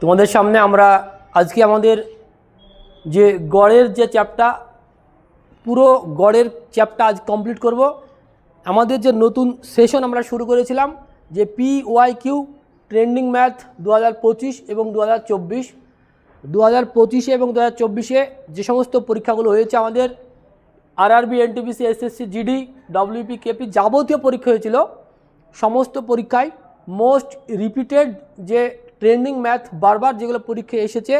তোমাদের সামনে আমরা আজকে আমাদের যে গড়ের যে চ্যাপটা, পুরো গড়ের চ্যাপটা আজ কমপ্লিট করব। আমাদের যে নতুন সেশন আমরা শুরু করেছিলাম, যে P Y Q trending math দু হাজার পঁচিশ এবং দু হাজার চব্বিশ দু এবং দু হাজার চব্বিশে যে সমস্ত পরীক্ষাগুলো হয়েছে আমাদের RRB NTPC SSC GD WP KP যাবতীয় পরীক্ষা হয়েছিল। সমস্ত পরীক্ষায় মোস্ট রিপিটেড যে ট্রেন্ডিং ম্যাথ বারবার যেগুলো পরীক্ষায় এসেছে,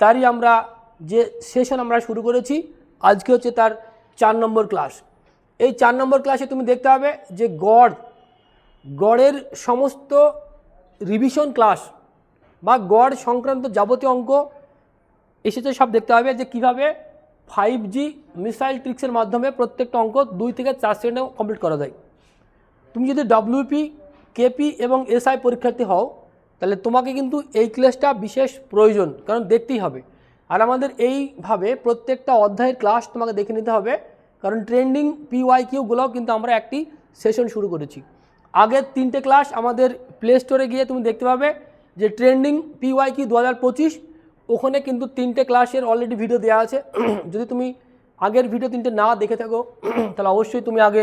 তারই আমরা যে সেশন আমরা শুরু করেছি, আজকে হচ্ছে তার চার নম্বর ক্লাস এই চার নম্বর ক্লাসে তুমি দেখতে হবে যে গড়, গড়ের সমস্ত রিভিশন ক্লাস বা গড় সংক্রান্ত যাবতীয় অঙ্ক এসেছে, সব দেখতে হবে যে কীভাবে ফাইভ জি মিসাইল ট্রিক্সের মাধ্যমে প্রত্যেকটা অঙ্ক দুই থেকে চার সেকেন্ডে কমপ্লিট করা যায়। তুমি যদি ডব্লিউপি কেপি এবং এসআই পরীক্ষার্থী হও, তাহলে তোমাকে কিন্তু এই ক্লাসটা বিশেষ প্রয়োজন, কারণ দেখতেই হবে। আর আমাদের এইভাবে প্রত্যেকটা অধ্যায়ের ক্লাস তোমাকে দেখে নিতে হবে, কারণ ট্রেন্ডিং পিওয়াই কিউগুলোও কিন্তু আমরা একটি সেশন শুরু করেছি। আগের তিনটে ক্লাস আমাদের প্লে স্টোরে গিয়ে তুমি দেখতে পাবে যে ট্রেন্ডিং পিওয়াই কিউ দু হাজার পঁচিশ ওখানে কিন্তু তিনটে ক্লাসের অলরেডি ভিডিও দেওয়া আছে। যদি তুমি আগের ভিডিও তিনটে না দেখে থাকো, তাহলে অবশ্যই তুমি আগে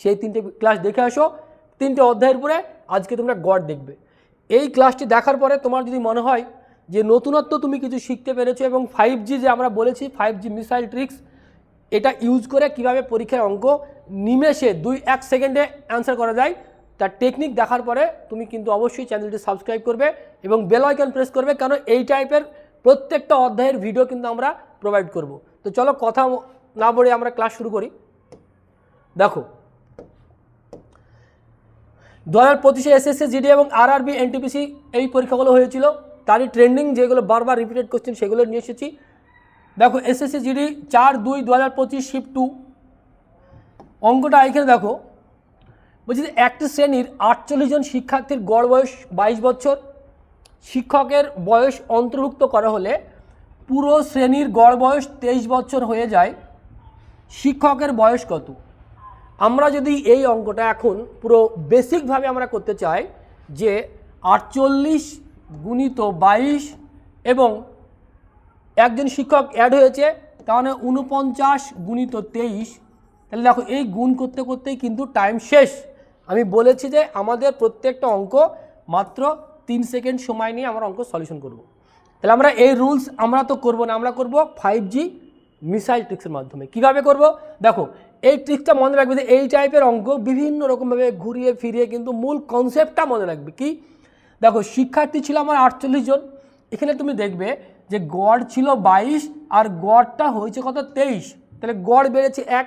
সেই তিনটে ক্লাস দেখে আসো। তিনটে অধ্যায়ের পরে আজকে তোমরা গড দেখবে। এই ক্লাসটি দেখার পরে তোমার যদি মনে হয় যে নতুনত্ব তুমি কিছু শিখতে পেরেছ এবং ফাইভ জি যে আমরা বলেছি ফাইভ জি মিসাইল ট্রিক্স এটা ইউজ করে কীভাবে পরীক্ষার অঙ্ক নিমেষে দুই এক সেকেন্ডে অ্যান্সার করা যায় তার টেকনিক দেখার পরে তুমি কিন্তু অবশ্যই চ্যানেলটি সাবস্ক্রাইব করবে এবং বেল আইকন প্রেস করবে কারণ এই টাইপের প্রত্যেকটা অধ্যায়ের ভিডিও কিন্তু আমরা প্রোভাইড করব। তো চলো কথা না বলে আমরা ক্লাস শুরু করি। দেখো, দু হাজার পঁচিশে এসএসসি জিডি এবং আর আরআরবি এনটিপিসি এই পরীক্ষাগুলো হয়েছিল। তারই ট্রেন্ডিং যেগুলো বারবার রিপিটেড কোশ্চেন সেগুলো নিয়ে এসেছি। দেখো এসএসসি জিডি চার দুই দু হাজার পঁচিশ শিফট টু অঙ্কটা এখানে দেখো। বলছি যে একটি শ্রেণির আটচল্লিশ জন শিক্ষার্থীর গড় বয়স বাইশ বছর। শিক্ষকের বয়স অন্তর্ভুক্ত করা হলে পুরো শ্রেণির গড় বয়স তেইশ বছর হয়ে যায়। শিক্ষকের বয়স কত? আমরা যদি এই অঙ্কটা এখন পুরো বেসিকভাবে আমরা করতে চাই যে আটচল্লিশ গুণিত বাইশ এবং একজন শিক্ষক অ্যাড হয়েছে, তাহলে উনপঞ্চাশ গুণিত তেইশ। তাহলে দেখো এই গুণ করতে করতেই কিন্তু টাইম শেষ। আমি বলেছি যে আমাদের প্রত্যেকটা অঙ্ক মাত্র তিন সেকেন্ড সময় নিয়ে আমরা অঙ্ক সলিউশন করব। তাহলে আমরা এই রুলস আমরা তো করব না, আমরা করব ফাইভ জি মিসাইল ট্রিক্সের মাধ্যমে। কীভাবে করব? দেখো, এই ট্রিক্সটা মনে রাখবে যে এই টাইপের অঙ্ক বিভিন্ন রকমভাবে ঘুরিয়ে ফিরিয়ে কিন্তু মূল কনসেপ্টটা মনে রাখবে কি? দেখো, শিক্ষার্থী ছিল আমার আটচল্লিশ জন। এখানে তুমি দেখবে যে গড় ছিল বাইশ আর গড়টা হয়েছে কত তেইশ। তাহলে গড় বেড়েছে এক।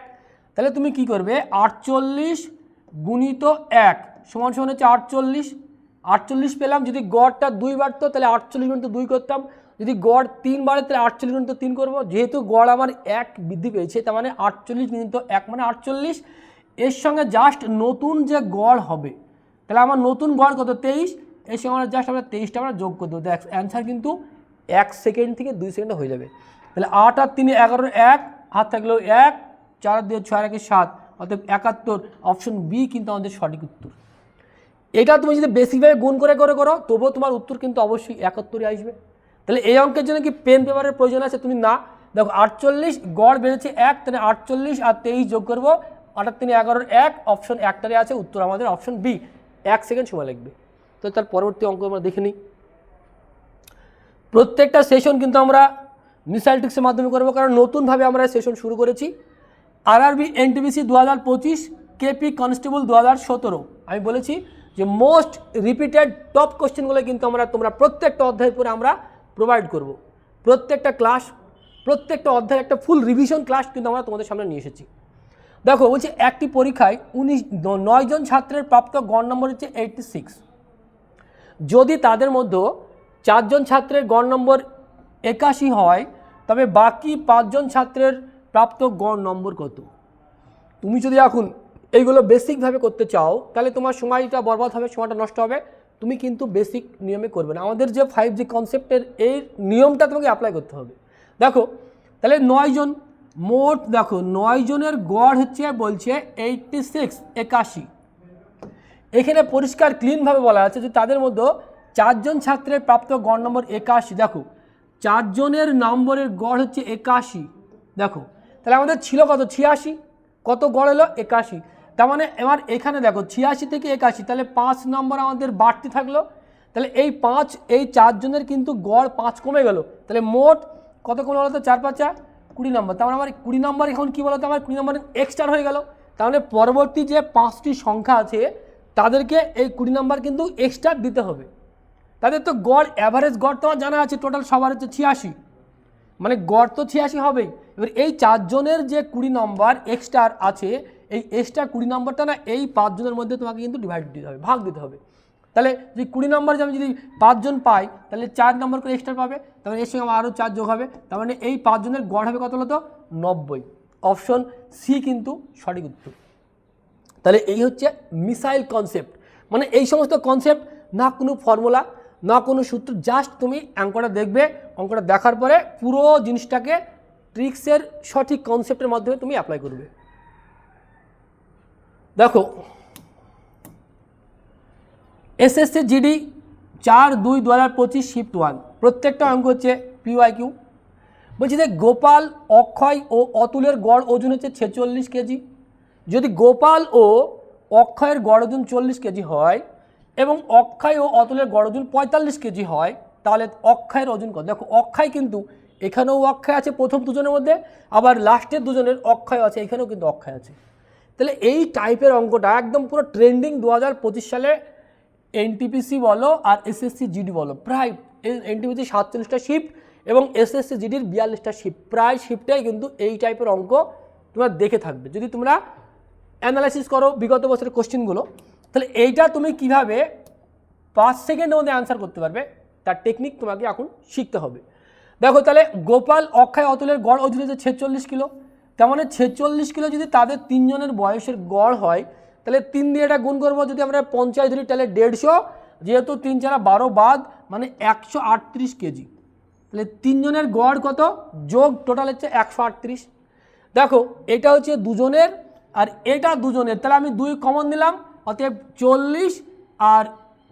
তাহলে তুমি কি করবে? আটচল্লিশ গুণিত এক সমান সমান হচ্ছে আটচল্লিশ। আটচল্লিশ পেলাম, যদি গড়টা দুই বাড়তো তাহলে আটচল্লিশ গুণিত দুই করতাম। যদি গড় তিন বাড়ে তাহলে আটচল্লিশ গুণিত তিন করব। যেহেতু গড় আমার এক বৃদ্ধি পেয়েছে, তার মানে আটচল্লিশ গুণিত এক মানে আটচল্লিশ। এর সঙ্গে জাস্ট নতুন যে গড় হবে, তাহলে আমার নতুন গড় কত? তেইশ। এর সঙ্গে আমরা জাস্ট আমরা তেইশটা আমরা যোগ করে দেবো। দেখ অ্যান্সার কিন্তু এক সেকেন্ড থেকে দুই সেকেন্ডে হয়ে যাবে। তাহলে আট আর তিনে এগারোর এক, হাত থাকলেও এক, চার দিয়ে ছয় একে সাত। অর্থাৎ একাত্তর অপশন বি কিন্তু আমাদের সঠিক উত্তর। এটা তুমি যদি বেসিকভাবে গুণ করে করে করো, তবুও তোমার উত্তর কিন্তু অবশ্যই একাত্তরই আসবে। তাহলে এই অঙ্কের জন্য কি পেন পেপারের প্রয়োজন আছে? তুমি না। দেখো, আটচল্লিশ, গড় বেড়েছে এক, তাহলে আটচল্লিশ আর তেইশ যোগ করব আটার তিনে এগারোর এক অপশন একটারে আছে, উত্তর আমাদের অপশন বি এক সেকেন্ড সময় লাগবে। তো তার পরবর্তী অঙ্ক আমরা দেখে নিই। প্রত্যেকটা সেশন কিন্তু আমরা মিসাইল ট্রিক্সের মাধ্যমে করব, কারণ নতুনভাবে আমরা সেশন শুরু করেছি। আরআরবি এনটিবিসি দু হাজার পঁচিশ কেপি কনস্টেবল দু হাজার সতেরো। আমি বলেছি যে মোস্ট রিপিটেড টপ কোশ্চেনগুলো কিন্তু আমরা, তোমরা প্রত্যেকটা অধ্যায়ের পরে আমরা প্রোভাইড করব। প্রত্যেকটা ক্লাস প্রত্যেকটা অধ্যায়ের একটা ফুল রিভিশন ক্লাস কিন্তু আমরা তোমাদের সামনে নিয়ে এসেছি। দেখো, বলছি একটি পরীক্ষায় উনিশ, নয় জন ছাত্রের প্রাপ্ত গড় নম্বর হচ্ছে এইটটি সিক্স যদি তাদের মধ্যে চারজন ছাত্রের গড় নম্বর একাশি হয়, তবে বাকি পাঁচজন ছাত্রের প্রাপ্ত গড় নম্বর কত? তুমি যদি এখন এইগুলো বেসিকভাবে করতে চাও, তাহলে তোমার সময়টা বরবাদ হবে, সময়টা নষ্ট হবে। তুমি কিন্তু বেসিক নিয়মে করবে না। আমাদের যে ফাইভ জি কনসেপ্টের এই নিয়মটা তোমাকে অ্যাপ্লাই করতে হবে। দেখো, তাহলে নয়জন মোট দেখো, নয় জনের গড় হচ্ছে, বলছে এইটটি সিক্স একাশি। এখানে পরিষ্কার ক্লিনভাবে বলা আছে যে তাদের মধ্যে চারজন ছাত্রের প্রাপ্ত গড় নম্বর একাশি। দেখো চারজনের নম্বরের গড় হচ্ছে একাশি। দেখো তাহলে আমাদের ছিল কত? ছিয়াশি। কত গড় এলো? একাশি। তার মানে এবার এখানে দেখো, ছিয়াশি থেকে একাশি, তাহলে পাঁচ নম্বর আমাদের বাড়তি থাকল। তাহলে এই পাঁচ, এই চারজনের কিন্তু গড় পাঁচ কমে গেল। তাহলে মোট কত কমে গেলো তো? চার পাঁচা কুড়ি নম্বর। তার মানে আমার কুড়ি নম্বর এখন কী বলতো? আমার কুড়ি নম্বর এক্সট্রা হয়ে গেল। তার মানে পরবর্তী যে পাঁচটি সংখ্যা আছে, তাদেরকে এই কুড়ি নম্বর কিন্তু এক্সট্রা দিতে হবে। তাদের তো গড় অ্যাভারেজ গড় তোমার জানা আছে টোটাল সবার হচ্ছে ছিয়াশি। মানে গড় তো ছিয়াশি হবেই। এবার এই চারজনের যে কুড়ি নম্বর এক্সট্রা আছে, এই এক্সট্রা কুড়ি নম্বরটা না এই পাঁচজনের মধ্যে তোমাকে কিন্তু ডিভাইড দিতে হবে, ভাগ দিতে হবে। তাহলে যদি কুড়ি নম্বর আমি যদি পাঁচজন পাই, তাহলে চার নম্বর করে এক্সট্রা পাবে তাহলে এর সঙ্গে আমার আরও চার যোগ হবে, তার মানে এই পাঁচজনের গড় হবে কত হলো তো নব্বই। অপশন সি কিন্তু সঠিক উত্তর। তাহলে এই হচ্ছে মিসাইল কনসেপ্ট মানে এই সমস্ত কনসেপ্ট না কোনো ফর্মুলা না কোনো সূত্র জাস্ট তুমি অঙ্কটা দেখবে, অঙ্কটা দেখার পরে পুরো জিনিসটাকে ট্রিক্সের সঠিক কনসেপ্টের মাধ্যমে তুমি অ্যাপ্লাই করবে। দেখো এসএসসি জিডি চার দুই দু হাজার পঁচিশ শিফট ওয়ান প্রত্যেকটা অঙ্ক হচ্ছে পিওয়াই কিউ বলছি যে গোপাল, অক্ষয় ও অতুলের গড় ওজন হচ্ছে ছেচল্লিশ কেজি। যদি গোপাল ও অক্ষয়ের গড় ওজন চল্লিশ কেজি হয় এবং অক্ষয় ও অতুলের গড় ওজন পঁয়তাল্লিশ কেজি হয়, তাহলে অক্ষয়ের ওজন কত? দেখো, অক্ষয় কিন্তু এখানেও অক্ষয় আছে প্রথম দুজনের মধ্যে, আবার লাস্টের দুজনের অক্ষয় আছে, এখানেও কিন্তু অক্ষয় আছে। তাহলে এই টাইপের অঙ্কটা একদম পুরো ট্রেন্ডিং দু হাজার পঁচিশ সালে এনটিপিসি বলো আর এসএসসি জিডি বলো। প্রায় এনটিপিসি সাতচল্লিশটা শিফট এবং এসএসসি জিডির বিয়াল্লিশটা শিফট প্রায় শিফটেই কিন্তু এই টাইপের অঙ্ক তোমরা দেখে থাকবে। যদি তোমরা অ্যানালাইসিস করো বিগত বছরের কোশ্চেনগুলো তাহলে এইটা তুমি কীভাবে পাঁচ সেকেন্ডের মধ্যে অ্যান্সার করতে পারবে, তার টেকনিক তোমাকে এখন শিখতে হবে। দেখো তাহলে গোপাল, অক্ষয়, অতুলের গড় ওজন হচ্ছে ছেচল্লিশ কিলো, তার মানে ছেচল্লিশ কিলো যদি তাদের তিনজনের বয়সের গড় হয়, তাহলে তিন দিয়ে এটা গুণ করব যদি আমরা পঞ্চায়েত ধরি, তাহলে দেড়শো, যেহেতু তিন চারা বারো বাদ মানে একশো আটত্রিশ কেজি। তাহলে তিনজনের গড় কত? যোগ টোটাল হচ্ছে একশো আটত্রিশ। দেখো, এটা হচ্ছে দুজনের, আর এটা দুজনের, তাহলে আমি দুই কমন দিলাম অতএব চল্লিশ আর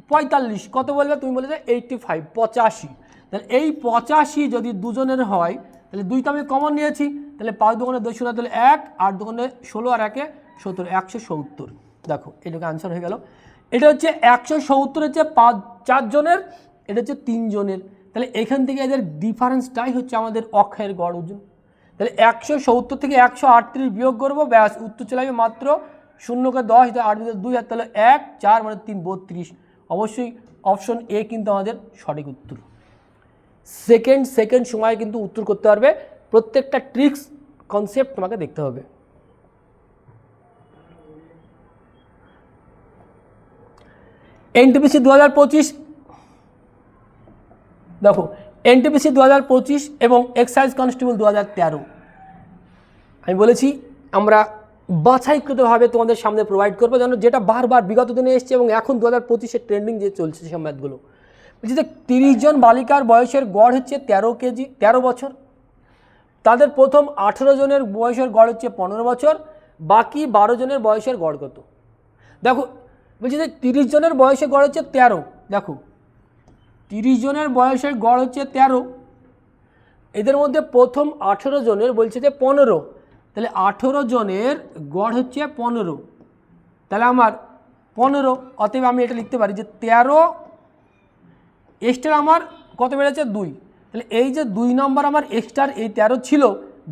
পঁয়তাল্লিশ, কত বলবে? তুমি বলে যে এইটটি ফাইভ পঁচাশি। তাহলে এই পঁচাশি যদি দুজনের হয়, তাহলে দুই তো আমি কমন নিয়েছি, তাহলে পাঁচ দোকানে দুই শূন্য, তাহলে এক, আট দোকানে ষোলো আর একে সত্তর, একশো সত্তর। দেখো, এটাকে আনসার হয়ে গেল। এটা হচ্ছে একশো সত্তর হচ্ছে পাঁচ চারজনের এটা হচ্ছে তিনজনের তাহলে এখান থেকে এদের ডিফারেন্সটাই হচ্ছে আমাদের অক্ষয়ের গড় ওজন তাহলে একশো সত্তর থেকে একশো আটত্রিশ বিয়োগ করব, ব্যাস, উত্তর চলে মাত্র শূন্যকে দশ আট দুই হাত তাহলে এক, চার মানে তিন, বত্রিশ। অবশ্যই অপশন এ কিন্তু আমাদের সঠিক উত্তর। সেকেন্ড সেকেন্ড সময় কিন্তু উত্তর করতে পারবে। প্রত্যেকটা ট্রিক্স কনসেপ্ট তোমাকে দেখতে হবে। এনটিপিসি দু হাজার পঁচিশ, দেখো এনটিপিসি দু হাজার পঁচিশ এবং এক্সাইজ কনস্টেবল দু হাজার তেরো। আমি বলেছি, আমরা বাছাইকৃতভাবে তোমাদের সামনে প্রোভাইড করব যেন যেটা বারবার বিগত দিনে এসছে এবং এখন দু হাজার পঁচিশের ট্রেন্ডিং যে চলছে সেই ম্যাথগুলো যে তিরিশ জন বালিকার বয়সের গড় হচ্ছে তেরো কেজি, তেরো বছর। তাদের প্রথম আঠেরো জনের বয়সের গড় হচ্ছে পনেরো বছর, বাকি বারো জনের বয়সের গড় কত? দেখো, বলছি যে তিরিশ জনের বয়সের গড় হচ্ছে তেরো। দেখো, তিরিশ জনের বয়সের গড় হচ্ছে তেরো। এদের মধ্যে প্রথম আঠেরো জনের বলছে যে পনেরো। তাহলে আঠেরো জনের গড় হচ্ছে পনেরো। তাহলে আমার পনেরো, অতএব আমি এটা লিখতে পারি যে তেরো এক্সট্রা আমার কত বেড়েছে? দুই। তাহলে এই যে দুই নম্বর আমার এক্সটার এই তেরো ছিল,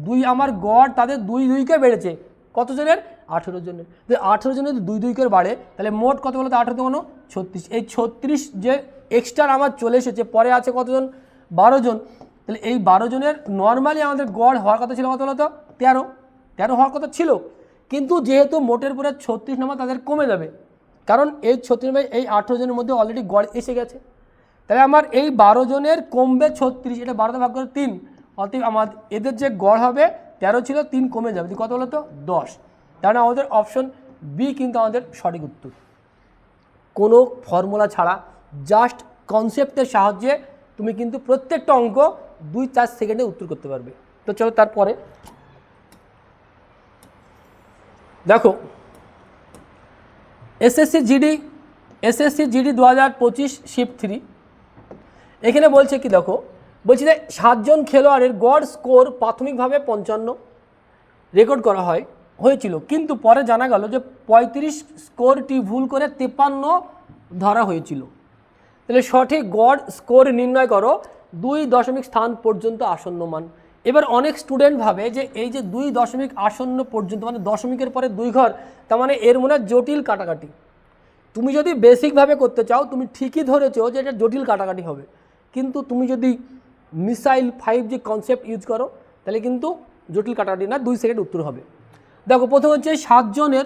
দুই আমার গড় তাদের দুই দুইকে বেড়েছে। কত জনের? আঠেরো জনের। যদি আঠেরো জনের দুই দুই করে বাড়ে, তাহলে মোট কত বলতো? আঠেরো কোনো ছত্রিশ। এই ছত্রিশ যে এক্সট্রা আমার চলে এসেছে, পরে আছে কতজন? বারো জন। তাহলে এই বারো জনের নর্মালি আমাদের গড় হওয়ার কথা ছিল কত বলতো? তেরো। তেরো হওয়ার কথা ছিল। কিন্তু যেহেতু মোটের পরে ছত্রিশ নম্বর তাদের কমে যাবে, কারণ এই ছত্রিশ এই আঠেরো জনের মধ্যে অলরেডি গড় এসে গেছে। তাহলে আমার এই বারো জনের কমবে ছত্রিশ, এটা বারোতে ভাগ করে তিন। অতএব আমার এদের যে গড় হবে, তেরো ছিল, তিন কমে যাবে। কত বলো তো দশ তাহলে আমাদের অপশন বি কিন্তু আমাদের সঠিক উত্তর। কোনো ফর্মুলা ছাড়া জাস্ট কনসেপ্টের সাহায্যে তুমি কিন্তু প্রত্যেকটা অঙ্ক দুই চার সেকেন্ডে উত্তর করতে পারবে। তো চলো তারপরে। দেখো এসএসসি জিডি এসএসসি জিডি দু হাজার পঁচিশ শিফট থ্রি এখানে বলছে কি, দেখো, বলছি যে সাতজন খেলোয়াড়ের গড় স্কোর প্রাথমিকভাবে পঞ্চান্ন রেকর্ড করা হয়, হয়েছিল। কিন্তু পরে জানা গেল যে পঁয়ত্রিশ স্কোরটি ভুল করে তেপান্ন ধরা হয়েছিল। তাহলে সঠিক গড় স্কোর নির্ণয় করো, দুই দশমিক স্থান পর্যন্ত আসন্ন মান। এবার অনেক স্টুডেন্ট ভাবে যে এই যে দুই দশমিক আসন্ন পর্যন্ত মানে দশমিকের পরে দুই ঘর, তার মানে এর মনে জটিল কাটাকাটি। তুমি যদি বেসিকভাবে করতে চাও, তুমি ঠিকই ধরেছো যে এটা জটিল কাটাকাটি হবে। কিন্তু তুমি যদি missile five G concept use করো, তাহলে কিন্তু জটিল কাটাটি না, দুই সেকেন্ড উত্তর হবে। দেখো, প্রথম হচ্ছে সাতজনের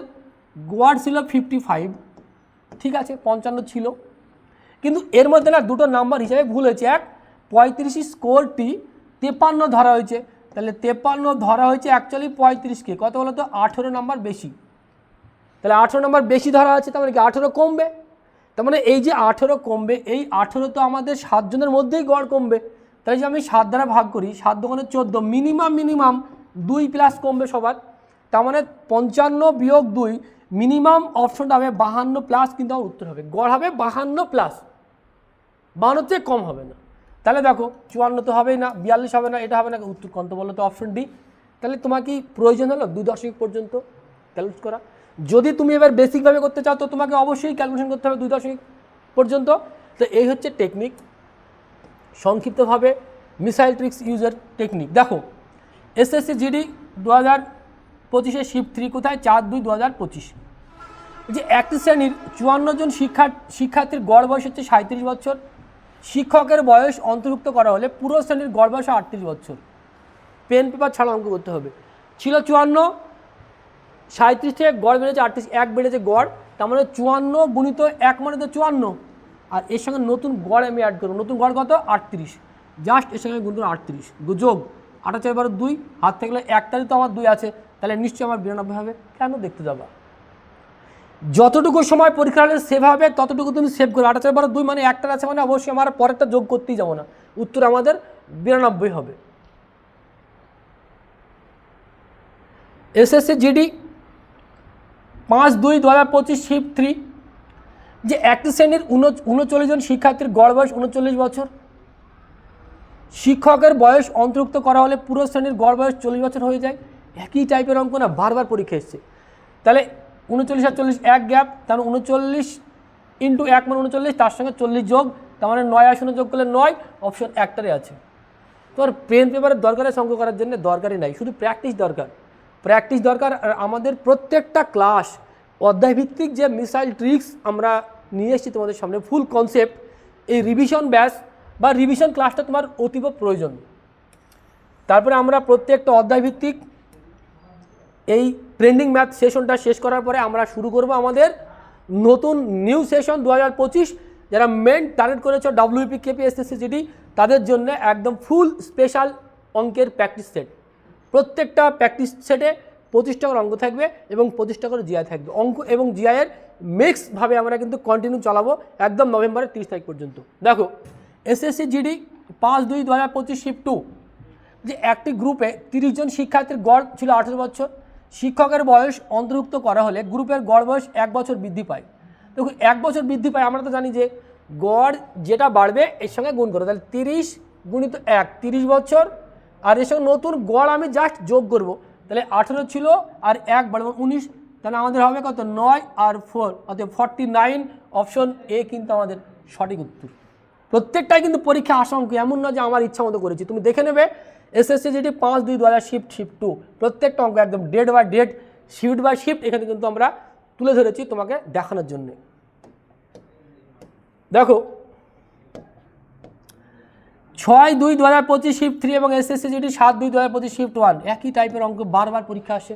গোয়ার ছিল ফিফটি ফাইভ ঠিক আছে, পঞ্চান্ন ছিল। কিন্তু এর মধ্যে না দুটো নাম্বার হিসাবে ভুল হয়েছে। এক, পঁয়ত্রিশ স্কোরটি তেপান্ন ধরা হয়েছে। তাহলে তেপান্ন ধরা হয়েছে অ্যাকচুয়ালি পঁয়ত্রিশকে কত বলো তো আঠেরো নাম্বার বেশি। তাহলে আঠেরো নাম্বার বেশি ধরা আছে তার মানে কি আঠেরো কমবে? তার মানে এই যে আঠেরো কমবে, এই আঠেরো তো আমাদের সাতজনের মধ্যেই গড় কমবে। তাই যে আমি সাত দ্বারা ভাগ করি, সাত দোকানে চোদ্দ মিনিমাম মিনিমাম দুই প্লাস কমবে সবার। তার মানে পঞ্চান্ন বিয়োগ দুই মিনিমাম অপশনটা হবে বাহান্ন প্লাস কিন্তু আমার উত্তর হবে। গড় হবে বাহান্ন প্লাস বাহান্নর থেকে কম হবে না। তাহলে দেখো, চুয়ান্ন তো হবেই না, বিয়াল্লিশ হবে না, এটা হবে না। উত্তর কত বলো তো অপশন ডি তাহলে তোমার কি প্রয়োজন হলো? দুই দশমিক পর্যন্ত। ক্যালকুলেট করা। যদি তুমি এবার বেসিকভাবে করতে চাও, তো তোমাকে অবশ্যই ক্যালকুলেশন করতে হবে দুই দশমিক পর্যন্ত। তো এই হচ্ছে টেকনিক সংক্ষিপ্তভাবে মিসাইল ট্রিক্স ইউজার টেকনিক দেখো এসএসসি জিডি দু হাজার পঁচিশে শিফট থ্রি কোথায়? চার দুই দু হাজার পঁচিশ যে একটি শ্রেণির চুয়ান্ন জন শিক্ষা শিক্ষার্থীর গড় বয়স হচ্ছে সাঁত্রিশ বছর। শিক্ষকের বয়স অন্তর্ভুক্ত করা হলে পুরো শ্রেণির গড় বয়স আটত্রিশ বছর। পেন পেপার ছাড়া অঙ্ক করতে হবে। ছিল চুয়ান্ন সাঁত্রিশ থেকে গড় বেড়েছে আটত্রিশ, এক বেড়েছে গড়, তার মানে চুয়ান্ন গুণিত এক মানে তো চুয়ান্ন। আর এর সঙ্গে নতুন গড় আমি অ্যাড করব। নতুন গড় কত? আটত্রিশ। জাস্ট এর সঙ্গে গুণ আটত্রিশ। যোগ আটা চার বারো দুই। হাত থাকলে একটারই তো আমার দুই আছে। তাহলে নিশ্চয়ই আমার বিরানব্বই হবে। কেন দেখতে যাবা? যতটুকু সময় পরীক্ষা হলে সেভ হবে, ততটুকু তুমি সেভ করো চার বারো দুই মানে একটার আছে মানে অবশ্যই আমার পরেরটা যোগ করতেই যাব না। উত্তর আমাদের বিরানব্বই হবে। এসএসসি জিডি পাঁচ দুই দু হাজার পঁচিশ শিফট থ্রি, যে একটি শ্রেণির উন- উনচল্লিশ জন শিক্ষার্থীর গড় বয়স উনচল্লিশ বছর। শিক্ষকের বয়স অন্তর্ভুক্ত করা হলে পুরো শ্রেণির গড় বয়স চল্লিশ বছর হয়ে যায়। একই টাইপের অঙ্ক না বারবার পরীক্ষা এসছে। তাহলে উনচল্লিশ আর চল্লিশ এক গ্যাপ, তার মানে উনচল্লিশ ইন্টু এক মানে উনচল্লিশ, তার সঙ্গে চল্লিশ যোগ, তার মানে নয় আসনে যোগ করলে নয় অপশন একটারে আছে। তোমার পেন পেপারের দরকারে অঙ্ক করার জন্য দরকারই নাই, শুধু প্র্যাকটিস দরকার। প্র্যাকটিস দরকার। আর আমাদের প্রত্যেকটা ক্লাস, অধ্যায়ভিত্তিক যে মিসাইল ট্রিক্স আমরা নিয়ে এসেছি তোমাদের সামনে, ফুল কনসেপ্ট, এই রিভিশন ব্যাস বা রিভিশন ক্লাসটা তোমার অতীব প্রয়োজন। তারপরে আমরা প্রত্যেকটা অধ্যায়ভিত্তিক এই ট্রেন্ডিং ম্যাথ সেশনটা শেষ করার পরে আমরা শুরু করব আমাদের নতুন নিউ সেশন দু হাজার পঁচিশ। যারা মেন টার্গেট করেছ ডাব্লিউপি কেপি এসএসসি জিডি তাদের জন্য একদম ফুল স্পেশাল অঙ্কের প্র্যাকটিস সেট প্রত্যেকটা প্র্যাকটিস সেটে পঁচিশ টাকার অঙ্ক থাকবে এবং পঁচিশ টাকার জিআই থাকবে। অঙ্ক এবং জিআইয়ের মিক্সভাবে আমরা কিন্তু কন্টিনিউ চালাবো একদম নভেম্বরের তিরিশ তারিখ পর্যন্ত। দেখো এসএসসি জিডি পাঁচ দুই দু হাজার পঁচিশ শিফট টু যে একটি গ্রুপে তিরিশ জন শিক্ষার্থীর গড় ছিল আঠেরো বছর। শিক্ষকের বয়স অন্তর্ভুক্ত করা হলে গ্রুপের গড় বয়স এক বছর বৃদ্ধি পায়। দেখুন এক বছর বৃদ্ধি পায়, আমরা তো জানি যে গড় যেটা বাড়বে এর সঙ্গে গুণ করো। তাহলে তিরিশ গুণিত এক, তিরিশ বছর আর এসব নতুন গড় আমি জাস্ট যোগ করব। তাহলে আঠেরো ছিল আর এক বাড়বে উনিশ, তাহলে আমাদের হবে কত? নয় আর ফোর অর্থাৎ ফর্টি নাইন অপশন এ কিন্তু আমাদের সঠিক উত্তর। প্রত্যেকটাই কিন্তু পরীক্ষা আশঙ্ক, এমন না যে আমার ইচ্ছা মতো করেছি। তুমি দেখে নেবে এসএসসি যেটি পাঁচ দুই দু হাজার শিফট শিফট টু প্রত্যেকটা অঙ্ক একদম date by date shift by shift এখানে কিন্তু আমরা তুলে ধরেছি তোমাকে দেখানোর জন্য। দেখো ছয় দুই দু হাজার পঁচিশ শিফট থ্রি এবং এসএসসি জিটি সাত দুই দু হাজার পঁচিশ শিফট ওয়ান একই টাইপের অঙ্ক বারবার পরীক্ষা আসে।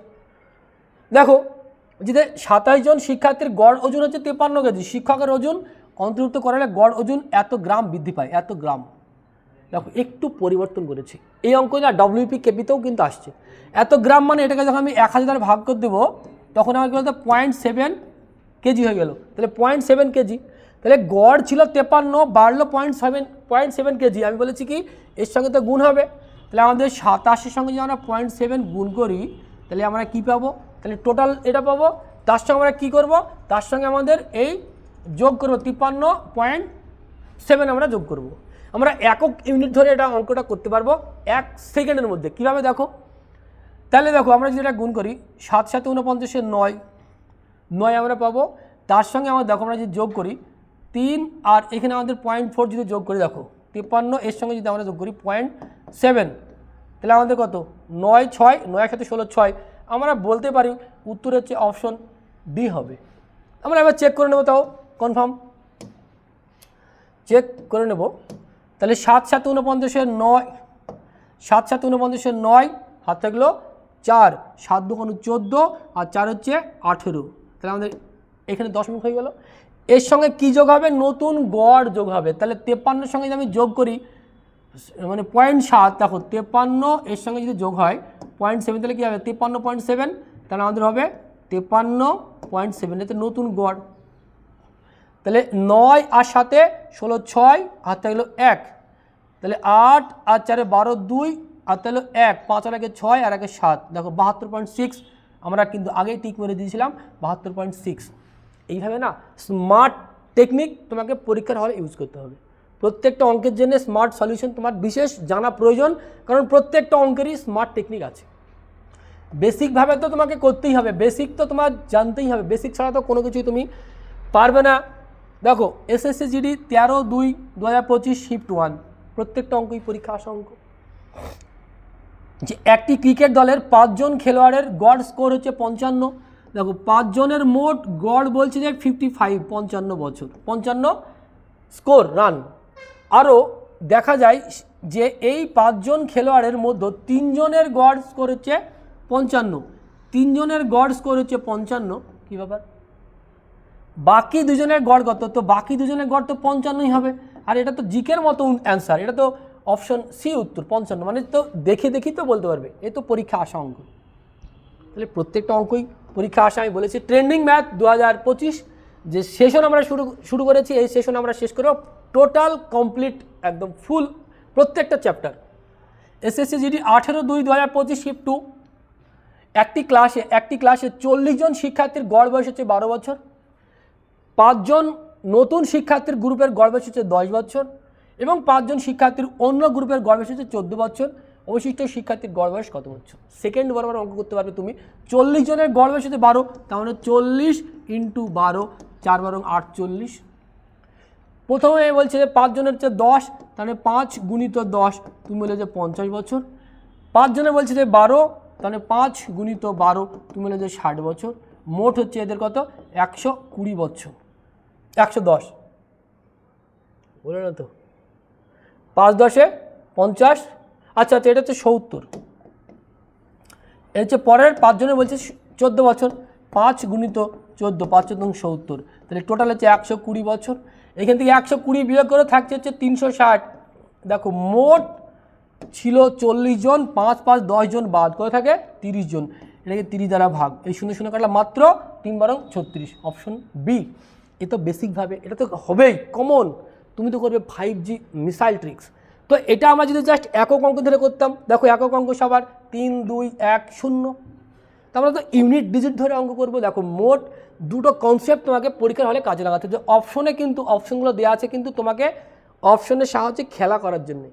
দেখো যেতে সাতাশ জন শিক্ষার্থীর গড় ওজন হচ্ছে তেপান্ন কেজি। শিক্ষকের ওজন অন্তর্ভুক্ত করালে গড় ওজন এত গ্রাম বৃদ্ধি পায়, এত গ্রাম। দেখো, একটু পরিবর্তন করেছি। এই অঙ্ক না ডব্লিউপি কেপিতেও কিন্তু আসছে। এত গ্রাম মানে এটাকে যখন আমি এক হাজার ভাগ করে দেবো, তখন আমার কী বলতো পয়েন্ট সেভেন কেজি হয়ে গেল। তাহলে পয়েন্ট সেভেন কেজি। তাহলে গড় ছিল তেপান্ন, বাড়লো point seven point seven kg. আমি বলেছি কি, এর সঙ্গে তো গুণ হবে। তাহলে আমাদের সাতাশের সঙ্গে যদি আমরা পয়েন্ট সেভেন গুণ করি, তাহলে আমরা কী পাবো? তাহলে টোটাল এটা পাবো। তার সঙ্গে আমরা কী করব? তার সঙ্গে আমাদের এই যোগ করব, তিপ্পান্ন পয়েন্ট সেভেন আমরা যোগ করব। আমরা একক ইউনিট ধরে এটা অঙ্কটা করতে পারব এক সেকেন্ডের মধ্যে। কীভাবে দেখো? তাহলে দেখো, আমরা যদি এটা গুণ করি, সাত সাথে উনপঞ্চাশের নয়। নয় আমরা পাবো। তার সঙ্গে আমরা দেখো, আমরা যদি যোগ করি তিন আর এখানে আমাদের পয়েন্ট ফোর যদি যোগ করি, দেখো, তিপ্পান্ন, এর সঙ্গে যদি আমরা যোগ করি পয়েন্ট সেভেন তাহলে আমাদের কত? নয়, ছয় নয় সাথে ষোলো, ছয়। আমরা বলতে পারি উত্তর হচ্ছে অপশন ডি হবে। আমরা এবার চেক করে নেব তাও কনফার্ম চেক করে নেব। তাহলে সাত সাত উনপঞ্চাশের নয়, সাত সাত উনপঞ্চাশের নয়, হাত থাকল চার। সাত দোকান চোদ্দ, আর চার হচ্ছে আঠেরো। তাহলে আমাদের এখানে দশমিক হয়ে গেল। এর সঙ্গে কি যোগ হবে? নতুন গড় যোগ হবে। তাহলে তেপ্পান্নর সঙ্গে যদি আমি যোগ করি মানে পয়েন্ট সাত, দেখো তেপ্পান্ন এর সঙ্গে যদি যোগ হয় পয়েন্ট সেভেন তাহলে কী হবে? তেপ্পান্ন পয়েন্ট সেভেন তাহলে আমাদের হবে তেপ্পান্ন পয়েন্ট সেভেন এতে নতুন গড়। তাহলে নয় আর সাথে ষোলো ছয়, আর থাকল এক। তাহলে আট আর চারে বারো দুই, আর তাহলে এক। পাঁচ আর একে ছয়, আর আগে সাত। দেখো বাহাত্তর পয়েন্ট সিক্স আমরা কিন্তু আগেই টিক মেরে দিয়েছিলাম, বাহাত্তর পয়েন্ট সিক্স এইভাবে না স্মার্ট টেকনিক তোমাকে পরীক্ষার হলে ইউজ করতে হবে। প্রত্যেকটা অঙ্কের জন্য স্মার্ট সলিউশন তোমার বিশেষ জানা প্রয়োজন, কারণ প্রত্যেকটা অঙ্কেরই স্মার্ট টেকনিক আছে। বেসিকভাবে তো তোমাকে করতেই হবে বেসিক তো তোমার জানতেই হবে বেসিক ছাড়া তো কোনো কিছুই তুমি পারবে না। দেখো এসএসসি জিডি তেরো দুই দু হাজার পঁচিশ শিফট ওয়ান প্রত্যেকটা অঙ্কই পরীক্ষা আসা অঙ্ক। যে একটি ক্রিকেট দলের পাঁচজন খেলোয়াড়ের গড় স্কোর হচ্ছে পঞ্চান্ন দেখো, পাঁচজনের মোট গড় বলছে যে ফিফটি ফাইভ পঞ্চান্ন বছর। পঞ্চান্ন স্কোর রান আরও দেখা যায় যে এই পাঁচজন খেলোয়াড়ের মধ্যে তিনজনের গড় স্কোর হচ্ছে পঞ্চান্ন। তিনজনের গড় স্কোর হচ্ছে পঞ্চান্ন। কী ব্যাপার? বাকি দুজনের গড় কত? তো বাকি দুজনের গড় তো পঞ্চান্নই হবে। আর এটা তো জিকের মতো অ্যান্সার এটা তো অপশন সি উত্তর, পঞ্চান্ন। মানে তো দেখে দেখি তো বলতে পারবে। এ তো পরীক্ষা আসা অঙ্ক। তাহলে প্রত্যেকটা অঙ্কই পরীক্ষা আসা, আমি বলেছি ট্রেন্ডিং ম্যাথ দু হাজার পঁচিশ, যে সেশন আমরা শুরু শুরু করেছি, এই সেশন আমরা শেষ করব টোটাল কমপ্লিট একদম ফুল প্রত্যেকটা চ্যাপ্টার এসএসসি জিডি আঠেরো দুই দু হাজার পঁচিশ শিফট টু একটি ক্লাসে একটি ক্লাসে চল্লিশ জন শিক্ষার্থীর গড় বয়স হচ্ছে বারো বছর পাঁচজন নতুন শিক্ষার্থীর গ্রুপের গড় বয়স হচ্ছে দশ বছর, এবং পাঁচজন শিক্ষার্থীর অন্য গ্রুপের গড় বয়স হচ্ছে চোদ্দ বছর। অবশিষ্ট শিক্ষার্থীর গড় বয়স কত বছর সেকেন্ড বরাবর অঙ্ক করতে পারবে তুমি। চল্লিশ জনের গড় বয়স হচ্ছে বারো, তার মানে চল্লিশ ইন্টু বারো, চার বারো আটচল্লিশ। প্রথমে বলছে যে পাঁচজনের হচ্ছে দশ তাহলে পাঁচ গুণিত দশ, তুমি বলে যে পঞ্চাশ বছর। পাঁচজনে বলছে যে বারো তাহলে পাঁচ গুণিত বারো, তুমি বলে যে ষাট বছর। মোট হচ্ছে এদের কত? একশো কুড়ি বছর। একশো দশ। বলে না তো। পাঁচ দশে পঞ্চাশ আচ্ছা আচ্ছা এটা হচ্ছে সত্তর। এটা হচ্ছে পরের পাঁচজনে বলছে চোদ্দ বছর। পাঁচ গুণিত চোদ্দ, পাঁচ চোদ্দ সত্তর। তাহলে টোটাল হচ্ছে একশো কুড়ি বছর। এখান থেকে একশো কুড়ি বিয়োগ করে থাকছে হচ্ছে তিনশো ষাট। দেখো, মোট ছিল চল্লিশ জন, পাঁচ পাঁচ জন বাদ করে থাকে তিরিশ জন। এটাকে তিরিশ দ্বারা ভাগ। এই শূন্য শূন্য কাটলা মাত্র তিন বারং ছত্রিশ অপশন বি এ তো বেসিকভাবে এটা তো হবেই কমন তুমি তো করবে ফাইভ জি মিসাইল ট্রিক্স তো এটা আমরা যদি জাস্ট একক অঙ্ক ধরে করতাম, দেখো একক অঙ্ক সবার, তিন, দুই, এক, শূন্য। তো আমরা তো ইউনিট ডিজিট ধরে অঙ্ক করব, দেখো মোট দুটো কনসেপ্ট তোমাকে পরীক্ষার হলে কাজে লাগাতে যে অপশনে কিন্তু অপশনগুলো দেওয়া আছে, কিন্তু তোমাকে অপশনের সাহায্যে খেলা করার জন্যে।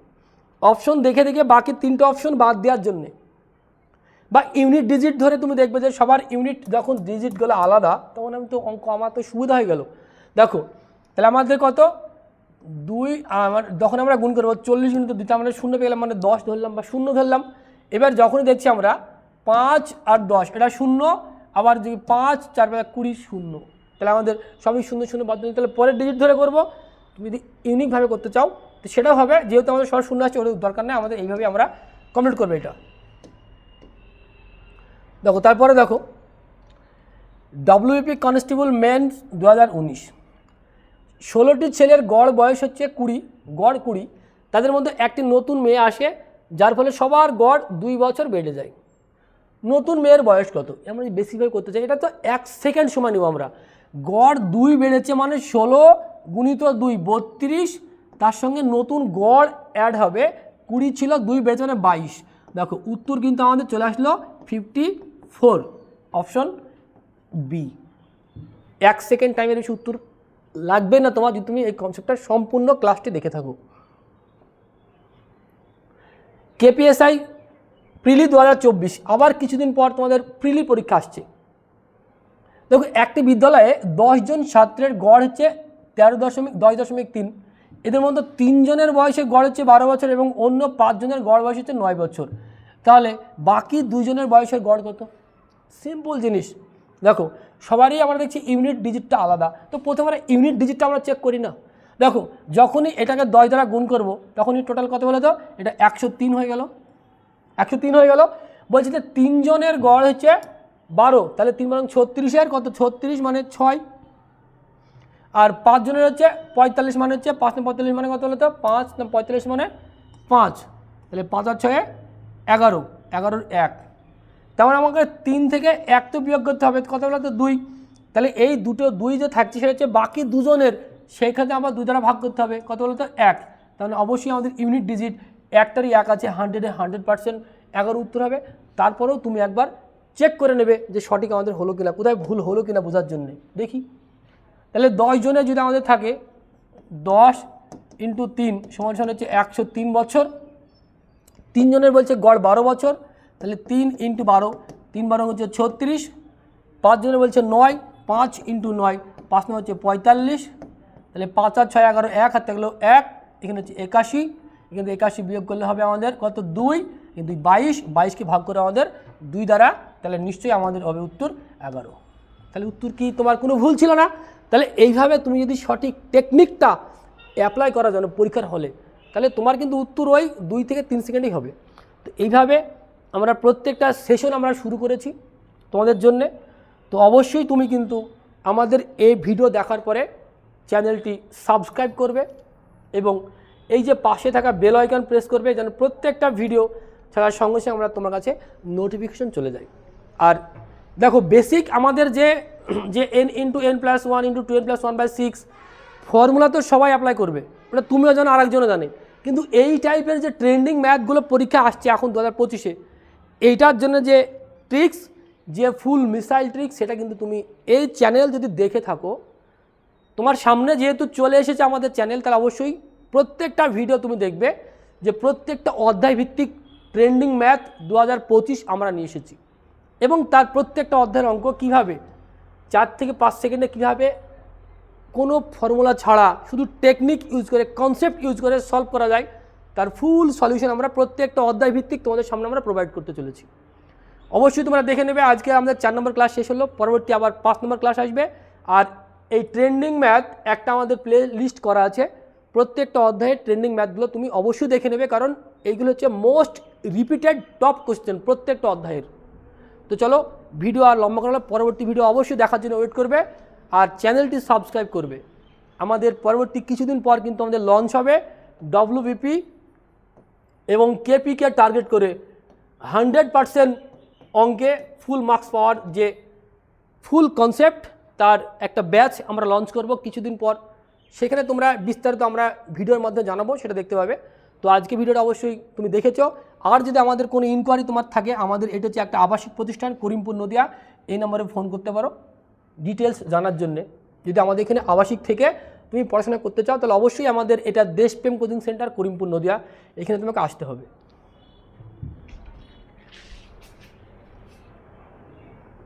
অপশন দেখে দেখে বাকি তিনটে অপশন বাদ দেওয়ার জন্যে। বা ইউনিট ডিজিট ধরে তুমি দেখবে যে সবার ইউনিট যখন ডিজিটগুলো আলাদা, তখন আমি তো অঙ্ক আমার তো সুবিধা হয়ে গেল। দেখো, তাহলে আমাদের কত? দুই, আমার, যখন আমরা গুণ করব, চল্লিশ মিনিট দিতে আমরা শূন্য পেয়ে গেলাম মানে দশ ধরলাম বা শূন্য ধরলাম। এবার যখনই দেখছি আমরা, পাঁচ আর দশ, এটা শূন্য, আবার যদি পাঁচ, চার পাঁচ, কুড়ি, শূন্য। তাহলে আমাদের সবই শূন্য শূন্য বাদ দিতে তাহলে পরের ডিজিট ধরে করব। তুমি যদি ইউনিকভাবে করতে চাও, তো সেটাও হবে, যেহেতু আমাদের সবার শূন্য আছে ওদের দরকার নেই, আমাদের এইভাবে আমরা কমপ্লিট করব এটা। দেখো, তারপরে দেখো ডাব্লিউপি কনস্টেবল মেন্স দু হাজার উনিশ। ষোলোটি ছেলের গড় বয়স হচ্ছে কুড়ি, গড় কুড়ি। তাদের মধ্যে একটি নতুন মেয়ে আসে, যার ফলে সবার গড় দুই বছর বেড়ে যায়। নতুন মেয়ের বয়স কত? আমরা বেশিভাবে করতে চাই, এটা তো এক সেকেন্ড সময় নেব আমরা। গড় দুই বেড়েছে মানে ষোলো গুণিত দুই, বত্রিশ। তার সঙ্গে নতুন গড় অ্যাড হবে, কুড়ি ছিল দুই বেড়েছে মানে বাইশ। দেখো, উত্তর কিন্তু আমাদের চলে আসলো ফিফটি ফোর অপশন বি এক সেকেন্ড টাইমের বেশি উত্তর। লাগবে না তোমার যদি তুমি এই কনসেপ্টটার সম্পূর্ণ ক্লাসটি দেখে থাকো। কেপিএসআই প্রিলি দু হাজার চব্বিশ, আবার কিছুদিন পর তোমাদের প্রিলি পরীক্ষা আসছে। দেখো, একটি বিদ্যালয়ে দশজন ছাত্রের গড় হচ্ছে তেরো দশমিক, দশ দশমিক তিন। এদের মধ্যে তিনজনের বয়সে গড় হচ্ছে বারো বছর এবং অন্য পাঁচজনের গড় বয়স হচ্ছে নয় বছর। তাহলে বাকি দুজনের বয়সের গড় কত? সিম্পল জিনিস। দেখো সবারই আমরা দেখছি ইউনিট ডিজিটটা আলাদা। তো প্রথমে ইউনিট ডিজিটটা আমরা চেক করি না। দেখো, যখনই এটাকে দশ দ্বারা গুণ করব, তখনই টোটাল কত বলে তো এটা একশো তিন হয়ে গেল। একশো তিন হয়ে গেল। বলছি যে তিনজনের গড় হচ্ছে বারো। তাহলে তিন মানে ছত্রিশের কত? ছত্রিশ মানে ছয়। আর পাঁচজনের হচ্ছে পঁয়তাল্লিশ মানে হচ্ছে পাঁচ। না পঁয়তাল্লিশ মানে কত হলো তো পাঁচ। না পঁয়তাল্লিশ মানে পাঁচ। তাহলে পাঁচ আর ছয়ে এগারো। এগারোর এক। তেমন আমাকে তিন থেকে এক তো বিয়োগ করতে হবে, কত বলো তো দুই। তাহলে এই দুটো দুই যে থাকছে, সেটা হচ্ছে বাকি দুজনের সেইখানে আবার দুই দ্বারা ভাগ করতে হবে, কত বলো তো এক। তাহলে অবশ্যই আমাদের ইউনিট ডিজিট একটারই এক আছে হান্ড্রেডে হান্ড্রেড পার্সেন্ট এগারো উত্তর হবে। তারপরেও তুমি একবার চেক করে নেবে যে সঠিক আমাদের হলো কিনা, কোথায় ভুল হলো কিনা বোঝার জন্যে। দেখি। তাহলে দশ জনে যদি আমাদের থাকে, দশ ইন্টু তিন সমান সমান হচ্ছে একশো তিন বছর। তিনজনের বলছে গড় বারো বছর তাহলে তিন ইন্টু বারো, তিন বারো হচ্ছে ছত্রিশ পাঁচজনের বলছে নয়, পাঁচ ইন্টু নয়, পাঁচ নয় হচ্ছে পঁয়তাল্লিশ, তাহলে পাঁচ আর ছয় এগারো এক, হাত গেলো এক, এখানে হচ্ছে একাশি, এখানে একাশি বিয়োগ করলে হবে আমাদের কত? দুই কিন্তু বাইশ বাইশকে ভাগ করে আমাদের দুই দ্বারা, তাহলে নিশ্চয়ই আমাদের হবে উত্তর এগারো। তাহলে উত্তর কি তোমার কোনো ভুল ছিল না? তাহলে এইভাবে তুমি যদি সঠিক টেকনিকটা অ্যাপ্লাই করা জানো পরীক্ষার হলে, তাহলে তোমার কিন্তু উত্তর ওই দুই থেকে তিন সেকেন্ডই হবে। তো এইভাবে আমরা প্রত্যেকটা সেশন আমরা শুরু করেছি তোমাদের জন্যে। তো অবশ্যই তুমি কিন্তু আমাদের এই ভিডিও দেখার পরে চ্যানেলটি সাবস্ক্রাইব করবে এবং এই যে পাশে থাকা বেল আইকন প্রেস করবে যেন প্রত্যেকটা ভিডিও ছাড়ার সঙ্গে সঙ্গে আমরা তোমার কাছে নোটিফিকেশন চলে যায়। আর দেখো বেসিক আমাদের যে যে N into N plus one into two N plus one by six formula তো সবাই অ্যাপ্লাই করবে। ওটা তুমিও জানো, আরেকজনও জানে। কিন্তু এই টাইপের যে ট্রেন্ডিং ম্যাথগুলো পরীক্ষা আসছে এখন দু হাজার পঁচিশে এইটার জন্য যে ট্রিক্স যে ফুল মিসাইল ট্রিক্স সেটা কিন্তু তুমি এই চ্যানেল যদি দেখে থাকো, তোমার সামনে যেহেতু চলে এসেছে আমাদের চ্যানেল তাহলে অবশ্যই প্রত্যেকটা ভিডিও তুমি দেখবে যে প্রত্যেকটা অধ্যায় ভিত্তিক ট্রেন্ডিং ম্যাথ দু হাজার পঁচিশ আমরা নিয়ে এসেছি। এবং তার প্রত্যেকটা অধ্যায়ের অঙ্ক কীভাবে, চার থেকে পাঁচ সেকেন্ডে কীভাবে, কোনো ফর্মুলা ছাড়া, শুধু টেকনিক ইউজ করে কনসেপ্ট ইউজ করে সলভ করা যায়। তার ফুল সলিউশন আমরা প্রত্যেকটা অধ্যায় ভিত্তিক তোমাদের সামনে আমরা প্রোভাইড করতে চলেছি। অবশ্যই তোমরা দেখে নেবে, আজকে আমাদের চার নম্বর ক্লাস শেষ হলো, পরবর্তী আবার পাঁচ নম্বর ক্লাস আসবে। আর এই ট্রেন্ডিং ম্যাথ একটা আমাদের প্লে লিস্ট করা আছে। প্রত্যেকটা অধ্যায়ের ট্রেন্ডিং ম্যাথগুলো তুমি অবশ্যই দেখে নেবে, কারণ এইগুলো হচ্ছে মোস্ট রিপিটেড টপ কোশ্চেন প্রত্যেকটা অধ্যায়ের। তো চলো ভিডিও আর লম্বা করা পরবর্তী ভিডিও অবশ্যই দেখার জন্য ওয়েট করবে, আর চ্যানেলটি সাবস্ক্রাইব করবে। আমাদের পরবর্তী কিছুদিন পর কিন্তু আমাদের লঞ্চ হবে ডব্লিউবিপি এবং কেপিকে টার্গেট করে হান্ড্রেড পারসেন্ট অঙ্কে ফুল মার্কস পাওয়ার যে ফুল কনসেপ্ট তার একটা ব্যাচ আমরা লঞ্চ করব কিছুদিন পর। সেখানে তোমরা বিস্তারিত আমরা ভিডিওর মাধ্যমে জানাব, সেটা দেখতে পাবে। তো আজকে ভিডিওটা অবশ্যই তুমি দেখেছ। আর যদি আমাদের কোনো ইনকোয়ারি তোমার থাকে, আমাদের এটা হচ্ছে একটা আবাসিক প্রতিষ্ঠান, করিমপুর নদিয়া, এই নম্বরে ফোন করতে পারো। ডিটেলস জানার জন্যে। যদি আমাদের এখানে আবাসিক থেকে তুমি পড়াশোনা করতে চাও, তাহলে অবশ্যই আমাদের এটা দেশপ্রেম কোচিং সেন্টার করিমপুর, নদিয়া। এখানে তোমাকে আসতে হবে।